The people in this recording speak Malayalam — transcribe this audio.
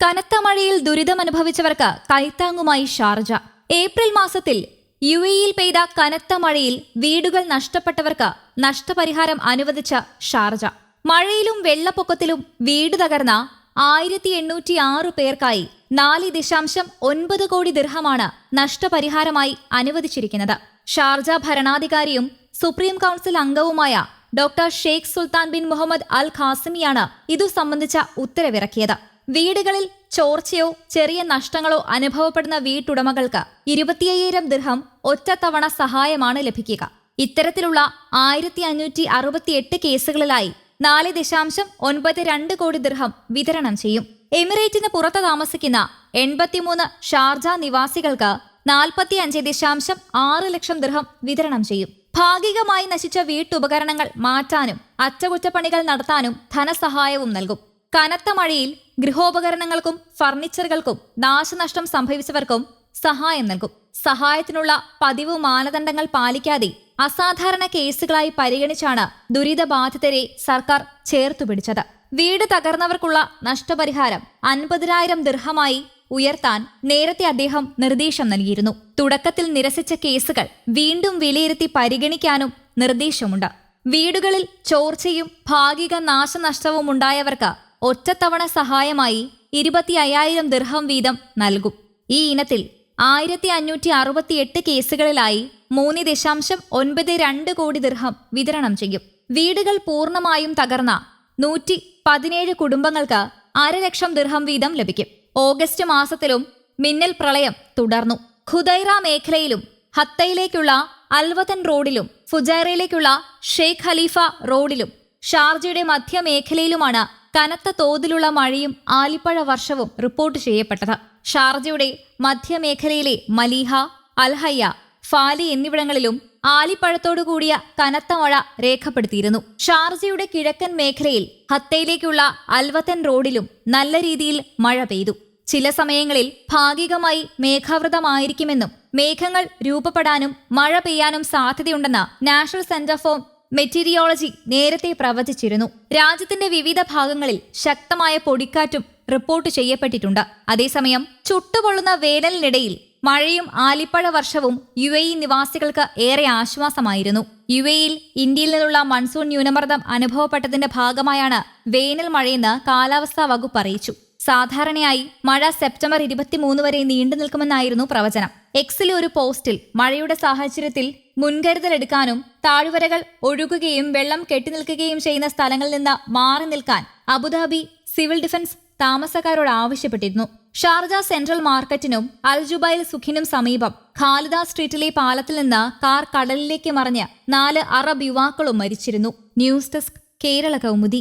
കനത്ത മഴയിൽ ദുരിതമനുഭവിച്ചവർക്ക് കൈത്താങ്ങുമായി ഷാർജ. ഏപ്രിൽ മാസത്തിൽ യു എയിൽ പെയ്ത കനത്ത മഴയിൽ വീടുകൾ നഷ്ടപ്പെട്ടവർക്ക് നഷ്ടപരിഹാരം അനുവദിച്ച ഷാർജ. മഴയിലും വെള്ളപ്പൊക്കത്തിലും വീട് തകർന്ന ആയിരത്തി എണ്ണൂറ്റി ആറ് പേർക്കായി നാല് ദശാംശം ഒൻപത് കോടി ദിർഹമാണ് നഷ്ടപരിഹാരമായി അനുവദിച്ചിരിക്കുന്നത്. ഷാർജ ഭരണാധികാരിയും സുപ്രീം കൗൺസിൽ അംഗവുമായ doctor Sheikh Sultan bin Muhammad Al ഖാസിമിയാണ് ഇതു സംബന്ധിച്ച ഉത്തരവിറക്കിയത്. വീടുകളിൽ ചോർച്ചയോ ചെറിയ നഷ്ടങ്ങളോ അനുഭവപ്പെടുന്ന വീട്ടുടമകൾക്ക് ഇരുപത്തിയ്യായിരം ദിർഹം ഒറ്റത്തവണ സഹായമാണ് ലഭിക്കുക. ഇത്തരത്തിലുള്ള ആയിരത്തി അഞ്ഞൂറ്റി അറുപത്തിയെട്ട് കേസുകളിലായി നാല് ദശാംശം ഒൻപത് രണ്ട് കോടി ദിർഹം വിതരണം ചെയ്യും. എമിറേറ്റിന് പുറത്ത് താമസിക്കുന്ന എൺപത്തിമൂന്ന് ഷാർജ നിവാസികൾക്ക് നാൽപ്പത്തി അഞ്ച് ദശാംശം ആറ് ലക്ഷം ദിർഹം വിതരണം ചെയ്യും. ഭാഗികമായി നശിച്ച വീട്ടുപകരണങ്ങൾ മാറ്റാനും അറ്റകുറ്റപ്പണികൾ നടത്താനും ധനസഹായവും നൽകും. കനത്ത മഴയിൽ ഗൃഹോപകരണങ്ങൾക്കും ഫർണിച്ചറുകൾക്കും നാശനഷ്ടം സംഭവിച്ചവർക്കും സഹായം നൽകും. സഹായത്തിനുള്ള പതിവ് മാനദണ്ഡങ്ങൾ പാലിക്കാതെ അസാധാരണ കേസുകളായി പരിഗണിച്ചാണ് ദുരിതബാധിതരെ സർക്കാർ ചേർത്തുപിടിച്ചത് വീട് തകർന്നവർക്കുള്ള നഷ്ടപരിഹാരം അൻപതിനായിരം ദിർഹമായി ഉയർത്താൻ നേരത്തെ അദ്ദേഹം നിർദ്ദേശം നൽകിയിരുന്നു. തുടക്കത്തിൽ നിരസിച്ച കേസുകൾ വീണ്ടും വിലയിരുത്തി പരിഗണിക്കാനും നിർദ്ദേശമുണ്ട്. വീടുകളിൽ ചോർച്ചയും ഭാഗിക നാശനഷ്ടവും ഉണ്ടായവർക്ക് ഒറ്റത്തവണ സഹായമായി ഇരുപത്തി അയ്യായിരം ദിർഹം വീതം നൽകും. ഈ ഇനത്തിൽ ആയിരത്തി അഞ്ഞൂറ്റി അറുപത്തിയെട്ട് കേസുകളിലായി മൂന്ന് ദശാംശം ഒൻപത് രണ്ട് കോടി ദിർഹം വിതരണം ചെയ്യും. വീടുകൾ പൂർണമായും തകർന്ന നൂറ്റി പതിനേഴ് കുടുംബങ്ങൾക്ക് അരലക്ഷം ദിർഹം വീതം ലഭിക്കും. ഓഗസ്റ്റ് മാസത്തിലും മിന്നൽ പ്രളയം തുടർന്നു. ഖുദൈറ മേഖലയിലും ഹത്തയിലേക്കുള്ള അൽവതൻ റോഡിലും ഫുജൈറയിലേക്കുള്ള ഷെയ്ഖ് ഖലീഫ റോഡിലും ഷാർജയുടെ മധ്യമേഖലയിലുമാണ് കനത്ത തോതിലുള്ള മഴയും ആലിപ്പഴ വർഷവും റിപ്പോർട്ട് ചെയ്യപ്പെട്ടത്. ഷാർജയുടെ മധ്യമേഖലയിലെ മലീഹ അൽഹയ്യ ഫാലി എന്നിവിടങ്ങളിലും ആലിപ്പഴത്തോടു കൂടിയ കനത്ത മഴ രേഖപ്പെടുത്തിയിരുന്നു. ഷാർജയുടെ കിഴക്കൻ മേഖലയിൽ ഹത്തയിലേക്കുള്ള അൽവത്തൻ റോഡിലും നല്ല രീതിയിൽ മഴ പെയ്തു. ചില സമയങ്ങളിൽ ഭാഗികമായി മേഘാവൃതമായിരിക്കുമെന്നും മേഘങ്ങൾ രൂപപ്പെടാനും മഴ പെയ്യാനും സാധ്യതയുണ്ടെന്ന് നാഷണൽ സെന്റർ ഫോർ മെറ്റീരിയോളജി നേരത്തെ പ്രവചിച്ചിരുന്നു. രാജ്യത്തിന്റെ വിവിധ ഭാഗങ്ങളിൽ ശക്തമായ പൊടിക്കാറ്റും റിപ്പോർട്ട് ചെയ്യപ്പെട്ടിട്ടുണ്ട്. അതേസമയം ചുട്ടുപൊള്ളുന്ന വേനലിനിടയിൽ മഴയും ആലിപ്പഴ വർഷവും യു എ ഇ നിവാസികൾക്ക് ഏറെ ആശ്വാസമായിരുന്നു. യു എയിൽ ഇന്ത്യയിൽ നിന്നുള്ള മൺസൂൺ ന്യൂനമർദ്ദം അനുഭവപ്പെട്ടതിന്റെ ഭാഗമായാണ് വേനൽ മഴയെന്ന് കാലാവസ്ഥാ വകുപ്പ് അറിയിച്ചു. സാധാരണയായി മഴ സെപ്റ്റംബർ ഇരുപത്തിമൂന്ന് വരെ നീണ്ടു നിൽക്കുമെന്നായിരുന്നു പ്രവചനം. എക്സിലെ ഒരു പോസ്റ്റിൽ മഴയുടെ സാഹചര്യത്തിൽ മുൻകരുതലെടുക്കാനും താഴ്വരകൾ ഒഴുകുകയും വെള്ളം കെട്ടിനിൽക്കുകയും ചെയ്യുന്ന സ്ഥലങ്ങളിൽ നിന്ന് മാറി നിൽക്കാൻ അബുദാബി സിവിൽ ഡിഫൻസ് താമസക്കാരോട് ആവശ്യപ്പെട്ടിരുന്നു. ഷാർജ സെൻട്രൽ മാർക്കറ്റിനും അൽജുബൈൽ സുഖിനും സമീപം ഖാലിദ സ്ട്രീറ്റിലെ പാലത്തിൽ നിന്ന് കാർ കടലിലേക്ക് മറിഞ്ഞ് നാല് അറബ് യുവാക്കളും മരിച്ചിരുന്നു. News desk Kerala Kaumudi.